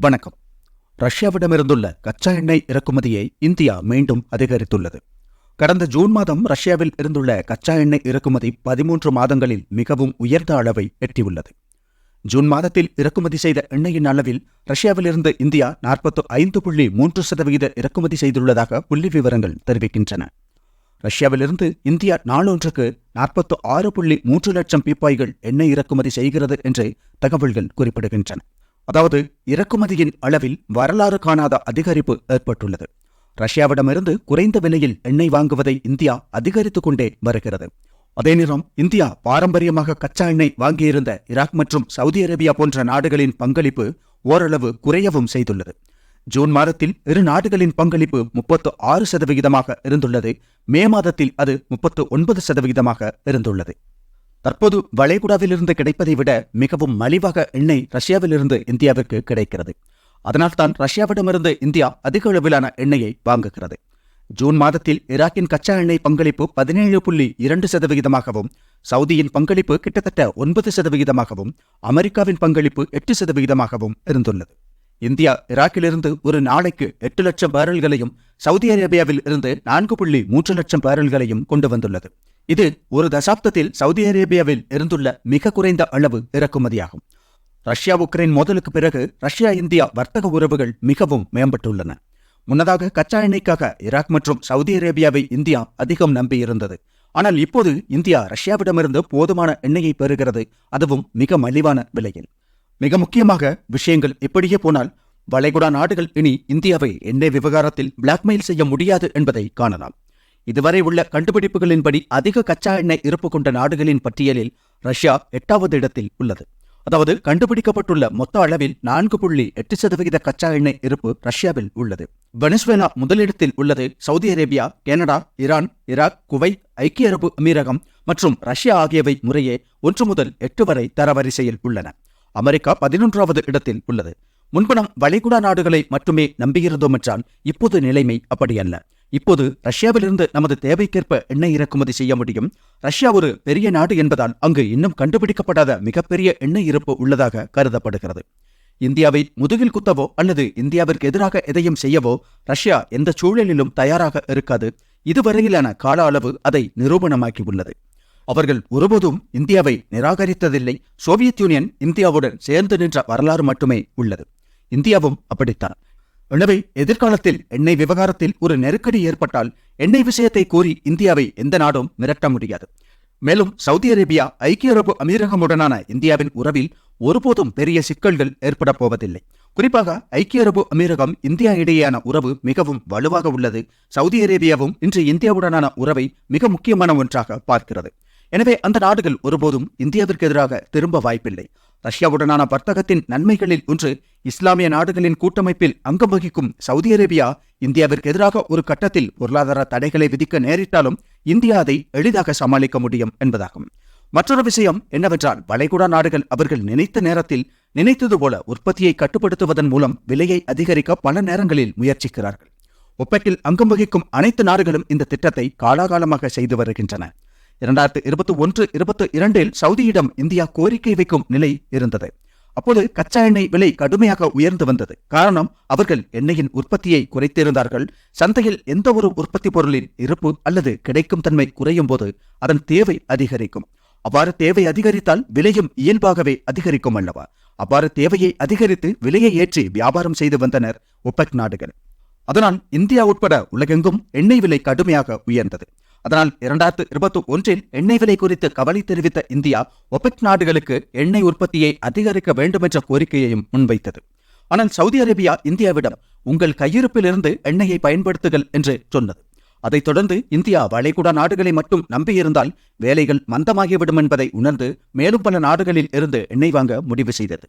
வணக்கம். ரஷ்யாவிடமிருந்துள்ள கச்சா எண்ணெய் இறக்குமதியை இந்தியா மீண்டும் அதிகரித்துள்ளது. கடந்த ஜூன் மாதம் ரஷ்யாவில் இருந்துள்ள கச்சா எண்ணெய் இறக்குமதி பதிமூன்று மாதங்களில் மிகவும் உயர்ந்த அளவை எட்டியுள்ளது. ஜூன் மாதத்தில் இறக்குமதி செய்த எண்ணெயின் அளவில் ரஷ்யாவிலிருந்து இந்தியா நாற்பத்து ஐந்து புள்ளி மூன்று சதவீத இறக்குமதி செய்துள்ளதாக புள்ளி விவரங்கள் தெரிவிக்கின்றன. ரஷ்யாவிலிருந்து இந்தியா நாளொன்றுக்கு நாற்பத்து ஆறு புள்ளி மூன்று லட்சம் பீப்பாய்கள் எண்ணெய் இறக்குமதி செய்கிறது என்று தகவல்கள் குறிப்பிடுகின்றன. அதாவது இறக்குமதியின் அளவில் வரலாறு காணாத அதிகரிப்பு ஏற்பட்டுள்ளது. ரஷ்யாவிடமிருந்து குறைந்த விலையில் எண்ணெய் வாங்குவதை இந்தியா அதிகரித்துக் கொண்டே வருகிறது. அதே நேரம் இந்தியா பாரம்பரியமாக கச்சா எண்ணெய் வாங்கியிருந்த ஈராக் மற்றும் சவுதி அரேபியா போன்ற நாடுகளின் பங்களிப்பு ஓரளவு குறையவும் செய்துள்ளது. ஜூன் மாதத்தில் இரு நாடுகளின் பங்களிப்பு முப்பத்து ஆறு சதவிகிதமாக இருந்துள்ளது. மே மாதத்தில் அது முப்பத்து ஒன்பது சதவிகிதமாக இருந்துள்ளது. தற்போது வளைகுடாவிலிருந்து கிடைப்பதை விட மிகவும் மலிவாக எண்ணெய் ரஷ்யாவிலிருந்து இந்தியாவிற்கு கிடைக்கிறது. அதனால்தான் ரஷ்யாவிடமிருந்து இந்தியா அதிக அளவிலான எண்ணெயை வாங்குகிறது. ஜூன் மாதத்தில் ஈராக்கின் கச்சா எண்ணெய் பங்களிப்பு பதினேழு புள்ளி இரண்டு சதவிகிதமாகவும் சவுதியின் பங்களிப்பு கிட்டத்தட்ட ஒன்பது சதவிகிதமாகவும் அமெரிக்காவின் பங்களிப்பு எட்டு சதவிகிதமாகவும் இருந்துள்ளது. இந்தியா ஈராக்கிலிருந்து ஒரு நாளைக்கு எட்டு லட்சம் பேரல்களையும் சவுதி அரேபியாவில் இருந்து நான்கு புள்ளி மூன்று லட்சம் பேரல்களையும் கொண்டு வந்துள்ளது. இது ஒரு தசாப்தத்தில் சவுதி அரேபியாவில் இருந்துள்ள மிக குறைந்த அளவு இறக்குமதியாகும். ரஷ்யா உக்ரைன் மோதலுக்கு பிறகு ரஷ்யா இந்தியா வர்த்தக உறவுகள் மிகவும் மேம்பட்டுள்ளன. முன்னதாக கச்சா எண்ணெய்க்காக ஈராக் மற்றும் சவுதி அரேபியாவை இந்தியா அதிகம் நம்பியிருந்தது. ஆனால் இப்போது இந்தியா ரஷ்யாவிடமிருந்து போதுமான எண்ணெயை பெறுகிறது. அதுவும் மிக மலிவான விலையில். மிக முக்கியமாக விஷயங்கள் இப்படியே போனால் வளைகுடா நாடுகள் இனி இந்தியாவை எண்ணெய் விவகாரத்தில் பிளாக்மெயில் செய்ய முடியாது என்பதை காணலாம். இதுவரை உள்ள கண்டுபிடிப்புகளின்படி அதிக கச்சா எண்ணெய் இருப்பு கொண்ட நாடுகளின் பட்டியலில் ரஷ்யா எட்டாவது இடத்தில் உள்ளது. அதாவது கண்டுபிடிக்கப்பட்டுள்ள மொத்த அளவில் நான்கு புள்ளி எட்டு சதவிகித கச்சா எண்ணெய் இருப்பு ரஷ்யாவில் உள்ளது. வெனிசுவேலா முதலிடத்தில் உள்ளது Saudi Arabia Canada Iran Iraq Kuwait ஐக்கிய அரபு அமீரகம் மற்றும் ரஷ்யா ஆகியவை முறையே ஒன்று முதல் எட்டு வரை தரவரிசையில் உள்ளன. அமெரிக்கா பதினொன்றாவது இடத்தில் உள்ளது. முன்பு நாம் வளைகுடா நாடுகளை மட்டுமே நம்பியிருந்தோம் என்றால் இப்போது நிலைமை அப்படியல்ல. இப்போது ரஷ்யாவிலிருந்து நமது தேவைக்கேற்ப எண்ணெய் இறக்குமதி செய்ய முடியும். ரஷ்யா ஒரு பெரிய நாடு என்பதால் அங்கு இன்னும் கண்டுபிடிக்கப்படாத மிகப்பெரிய எண்ணெய் இருப்பு உள்ளதாக கருதப்படுகிறது. இந்தியாவை முதுகில் குத்தவோ அல்லது இந்தியாவிற்கு எதிராக எதையும் செய்யவோ ரஷ்யா எந்த சூழலிலும் தயாராக இருக்காது. இதுவரையிலான கால அளவு அதை நிரூபணமாக்கி உள்ளது. அவர்கள் ஒருபோதும் இந்தியாவை நிராகரித்ததில்லை. சோவியத் யூனியன் இந்தியாவுடன் சேர்ந்து நின்ற வரலாறு மட்டுமே உள்ளது. இந்தியாவும் அப்படித்தான். எனவே எதிர்காலத்தில் எண்ணெய் விவகாரத்தில் ஒரு நெருக்கடி ஏற்பட்டால் எண்ணெய் விஷயத்தை கூறி இந்தியாவை எந்த நாடும் மிரட்ட முடியாது. மேலும் சவுதி அரேபியா ஐக்கிய அரபு அமீரகமுடனான இந்தியாவின் உறவில் ஒருபோதும் பெரிய சிக்கல்கள் ஏற்பட போவதில்லை. குறிப்பாக ஐக்கிய அரபு அமீரகம் இந்தியா இடையேயான உறவு மிகவும் வலுவாக உள்ளது. சவுதி அரேபியாவும் இன்று இந்தியாவுடனான உறவை மிக முக்கியமான ஒன்றாக பார்க்கிறது. எனவே அந்த நாடுகள் ஒருபோதும் இந்தியாவிற்கு எதிராக திரும்ப வாய்ப்பில்லை. ரஷ்யாவுடனான வர்த்தகத்தின் நன்மைகளில் ஒன்று இஸ்லாமிய நாடுகளின் கூட்டமைப்பில் அங்கம் வகிக்கும் சவுதி அரேபியா இந்தியாவிற்கு எதிராக ஒரு கட்டத்தில் பொருளாதார தடைகளை விதிக்க நேரிட்டாலும் இந்தியா அதை எளிதாக சமாளிக்க முடியும் என்பதாகும். மற்றொரு விஷயம் என்னவென்றால் வளைகுடா நாடுகள் அவர்கள் நினைத்த நேரத்தில் நினைத்தது போல உற்பத்தியை கட்டுப்படுத்துவதன் மூலம் விலையை அதிகரிக்க பல நேரங்களில் முயற்சிக்கிறார்கள். ஒப்பெக்கில் அங்கம் வகிக்கும் அனைத்து நாடுகளும் இந்த திட்டத்தை காலாகாலமாக செய்து வருகின்றன. இரண்டாயிரத்து இருபத்தி ஒன்று இருபத்தி இரண்டில் சவுதியிடம் இந்தியா கோரிக்கை வைக்கும் நிலை இருந்தது. அப்போது கச்சா எண்ணெய் விலை கடுமையாக உயர்ந்து வந்தது. காரணம் அவர்கள் எண்ணெயின் உற்பத்தியை குறைத்திருந்தார்கள். சந்தையில் எந்த ஒரு உற்பத்தி பொருளின் இருப்பு அல்லது கிடைக்கும் தன்மை குறையும் போது அதன் தேவை அதிகரிக்கும். அவ்வாறு தேவை அதிகரித்தால் விலையும் இயல்பாகவே அதிகரிக்கும் அல்லவா? அவ்வாறு தேவையை அதிகரித்து விலையை ஏற்றி வியாபாரம் செய்து வந்தனர் ஒப்பெக் நாடுகள். அதனால் இந்தியா உட்பட உலகெங்கும் எண்ணெய் விலை கடுமையாக உயர்ந்தது. அதனால் இரண்டாயிரத்து இருபத்தி ஒன்றில் எண்ணெய் விலை குறித்து கவலை தெரிவித்த இந்தியா ஒபெக் நாடுகளுக்கு எண்ணெய் உற்பத்தியை அதிகரிக்க வேண்டும் என்ற கோரிக்கையையும் முன்வைத்தது. ஆனால் சவுதி அரேபியா இந்தியாவிடம் உங்கள் கையிருப்பிலிருந்து எண்ணெயை பயன்படுத்துங்கள் என்று சொன்னது. அதைத் தொடர்ந்து இந்தியா வளைகுடா நாடுகளை மட்டும் நம்பியிருந்தால் வேலைகள் மந்தமாகிவிடும் என்பதை உணர்ந்து மேலும் பல நாடுகளில் இருந்து எண்ணெய் வாங்க முடிவு செய்தது.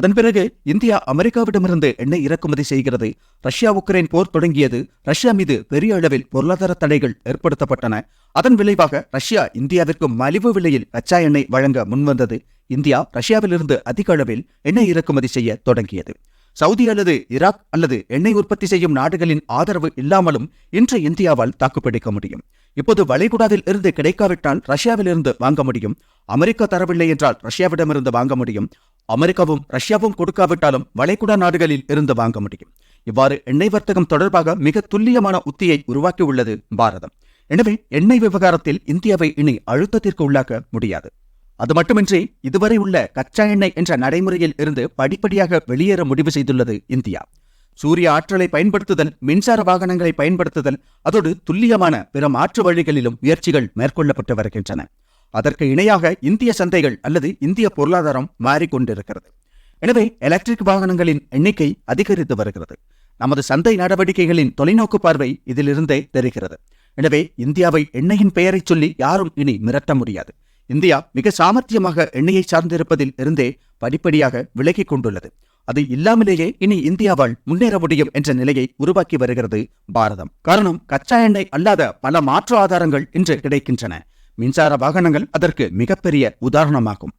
அதன் பிறகு இந்தியா அமெரிக்காவிடமிருந்து எண்ணெய் இறக்குமதி செய்கிறது. ரஷ்யா உக்ரைன் போர் தொடங்கியது. ரஷ்யா மீது பெரிய அளவில் பொருளாதார தடைகள் ஏற்படுத்தப்பட்டன. அதன் விளைவாக ரஷ்யா இந்தியாவிற்கு மலிவு விலையில் கச்சா எண்ணெய் வழங்க முன்வந்தது. இந்தியா ரஷ்யாவிலிருந்து அதிக அளவில் எண்ணெய் இறக்குமதி செய்ய தொடங்கியது. சவுதி அல்லது ஈராக் அல்லது எண்ணெய் உற்பத்தி செய்யும் நாடுகளின் ஆதரவு இல்லாமலும் இன்று இந்தியாவால் தாக்குப்பிடிக்க முடியும். இப்போது வளைகுடாவில் இருந்து கிடைக்காவிட்டால் ரஷ்யாவிலிருந்து வாங்க முடியும். அமெரிக்கா தரவில்லை என்றால் ரஷ்யாவிடமிருந்து வாங்க முடியும். அமெரிக்காவும் ரஷ்யாவும் கொடுக்காவிட்டாலும் வளைகுடா நாடுகளில் இருந்து வாங்க முடியும். இவ்வாறு எண்ணெய் வர்த்தகம் தொடர்பாக மிக துல்லியமான உத்தியை உருவாக்கியுள்ளது பாரதம். எனவே எண்ணெய் விவகாரத்தில் இந்தியாவை இனி அழுத்தத்திற்கு உள்ளாக்க முடியாது. அது மட்டுமின்றி இதுவரை உள்ள கச்சா எண்ணெய் என்ற நடைமுறையில் இருந்து படிப்படியாக வெளியேற முடிவு செய்துள்ளது இந்தியா. சூரிய ஆற்றலை பயன்படுத்துதல் மின்சார வாகனங்களை பயன்படுத்துதல் அதோடு துல்லியமான பிற மாற்று வழிகளிலும் முயற்சிகள் மேற்கொள்ளப்பட்டு வருகின்றன. அதற்கு இணையாக இந்திய சந்தைகள் அல்லது இந்திய பொருளாதாரம் மாறிக்கொண்டிருக்கிறது. எனவே எலக்ட்ரிக் வாகனங்களின் எண்ணிக்கை அதிகரித்து வருகிறது. நமது சந்தை நடவடிக்கைகளின் தொலைநோக்கு பார்வை இதிலிருந்தே தெரிகிறது. எனவே இந்தியாவை எண்ணெயின் பெயரைச் சொல்லி யாரும் இனி மிரட்ட முடியாது. இந்தியா மிக சாமர்த்தியமாக எண்ணெயை சார்ந்திருப்பதில் இருந்தே படிப்படியாக விலகிக் கொண்டுள்ளது. அது இல்லாமலேயே இனி இந்தியாவால் முன்னேற முடியும் என்ற நிலையை உருவாக்கி வருகிறது பாரதம். காரணம் கச்சா எண்ணெய் அல்லாத பல மாற்று ஆதாரங்கள் இன்று கிடைக்கின்றன. மின்சார வாகனங்கள் அதற்கு மிகப்பெரிய உதாரணமாகும்.